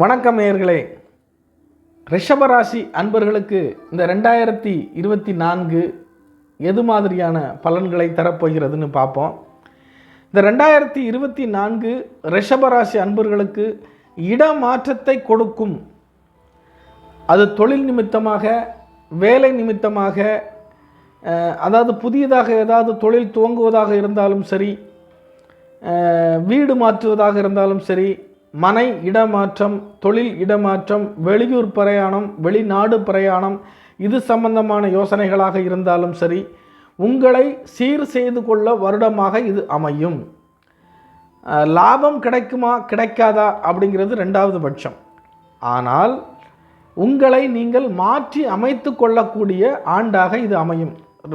வணக்கம் நேர்களே ரிஷபராசி அன்பர்களுக்கு இந்த ரெண்டாயிரத்தி இருபத்தி நான்கு எது மாதிரியான பலன்களை தரப்போகிறதுன்னு பார்ப்போம். இந்த ரெண்டாயிரத்தி இருபத்தி நான்கு ரிஷபராசி அன்பர்களுக்கு இடமாற்றத்தை கொடுக்கும். அது தொழில் நிமித்தமாக வேலை நிமித்தமாக அதாவது புதியதாக ஏதாவது தொழில் துவங்குவதாக இருந்தாலும் சரி வீடு மாற்றுவதாக இருந்தாலும் சரி மனை இடமாற்றம் தொழில் இடமாற்றம் வெளியூர் பிரயாணம் வெளிநாடு பிரயாணம் இது சம்பந்தமான யோசனைகளாக இருந்தாலும் சரி உங்களை சீர் செய்து கொள்ள வருடமாக இது அமையும். லாபம் கிடைக்குமா கிடைக்காதா அப்படிங்கிறது ரெண்டாவது பட்சம். ஆனால் உங்களை நீங்கள் மாற்றி அமைத்து கொள்ளக்கூடிய ஆண்டாக இது அமையும்.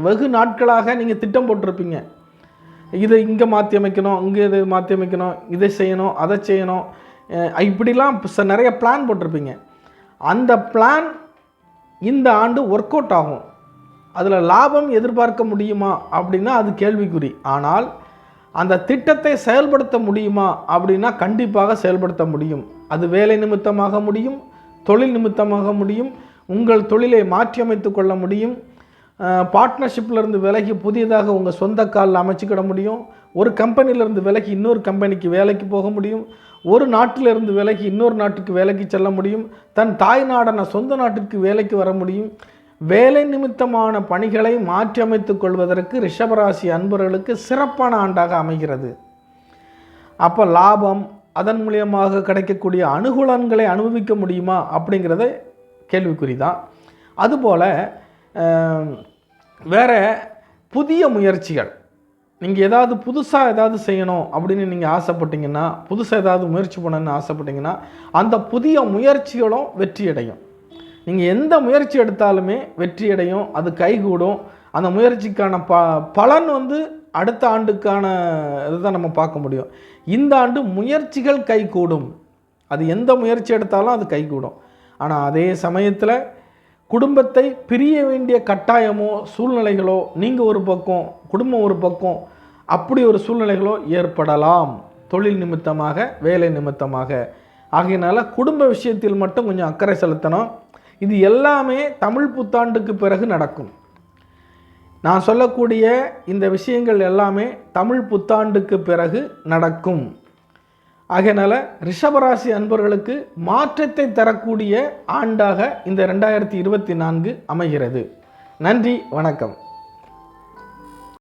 வெகு நாட்களாக நீங்கள் திட்டம் போட்டிருப்பீங்க. இதை இங்கே மாற்றி அமைக்கணும் இங்கே இதை மாற்றி அமைக்கணும் இதை செய்யணும் அதை செய்யணும். இப்படிலாம் ச- நிறைய பிளான் போட்டிருப்பீங்க. அந்த பிளான் இந்த ஆண்டு ஒர்க் அவுட் ஆகும். அதில் லாபம் எதிர்பார்க்க முடியுமா அப்படின்னா அது கேள்விக்குறி. ஆனால் அந்த திட்டத்தை செயல்படுத்த முடியுமா அப்படின்னா கண்டிப்பாக செயல்படுத்த முடியும். அது வேலை நிமித்தமாக முடியும் தொழில் நிமித்தமாக முடியும் உங்கள் தொழிலை மாற்றியமைத்து கொள்ள முடியும். பார்ட்னர்ஷிப்லேருந்து விலகி புதியதாக உங்கள் சொந்த காலில் அமைச்சிக்கிட முடியும். ஒரு கம்பெனியிலேருந்து விலகி இன்னொரு கம்பெனிக்கு வேலைக்கு போக முடியும். ஒரு நாட்டிலிருந்து விலகி இன்னொரு நாட்டுக்கு வேலைக்கு செல்ல முடியும். தன் தாய் நாடான சொந்த நாட்டிற்கு வேலைக்கு வர முடியும். வேலை நிமித்தமான பணிகளை மாற்றியமைத்துக் கொள்வதற்கு ரிஷபராசி அன்பர்களுக்கு சிறப்பான ஆண்டாக அமைகிறது. அப்போ லாபம் அதன் மூலியமாக கிடைக்கக்கூடிய அனுகூலங்களை அனுபவிக்க முடியுமா அப்படிங்கிறத கேள்விக்குறி தான் அதுபோல் வேற புதிய முயற்சிகள். நீங்கள் ஏதாவது புதுசாக ஏதாவது செய்யணும் அப்படின்னு நீங்கள் ஆசைப்பட்டீங்கன்னா புதுசாக ஏதாவது முயற்சி பண்ணணும்னு ஆசைப்பட்டீங்கன்னா அந்த புதிய முயற்சிகளும் வெற்றி அடையும் நீங்கள் எந்த முயற்சி எடுத்தாலுமே வெற்றி அடையும் அது கைகூடும். அந்த முயற்சிக்கான ப பலன் வந்து அடுத்த ஆண்டுக்கான இதுதான் நம்ம பார்க்க முடியும். இந்த ஆண்டு முயற்சிகள் கைகூடும். அது எந்த முயற்சி எடுத்தாலும் அது கைகூடும். ஆனால் அதே சமயத்தில் குடும்பத்தை பிரிய வேண்டிய கட்டாயமோ சூழ்நிலைகளோ நீங்கள் ஒரு பக்கம் குடும்பம் ஒரு பக்கம் அப்படி ஒரு சூழ்நிலைகளோ ஏற்படலாம். தொழில் நிமித்தமாக வேலை நிமித்தமாக. ஆகையினால குடும்ப விஷயத்தில் மட்டும் கொஞ்சம் அக்கறை செலுத்தணும். இது எல்லாமே தமிழ் புத்தாண்டுக்கு பிறகு நடக்கும். நான் சொல்லக்கூடிய இந்த விஷயங்கள் எல்லாமே தமிழ் புத்தாண்டுக்கு பிறகு நடக்கும். ஆகையினால் ரிஷபராசி அன்பர்களுக்கு மாற்றத்தை தரக்கூடிய ஆண்டாக இந்த ரெண்டாயிரத்தி இருபத்தி நான்கு அமைகிறது. நன்றி வணக்கம்.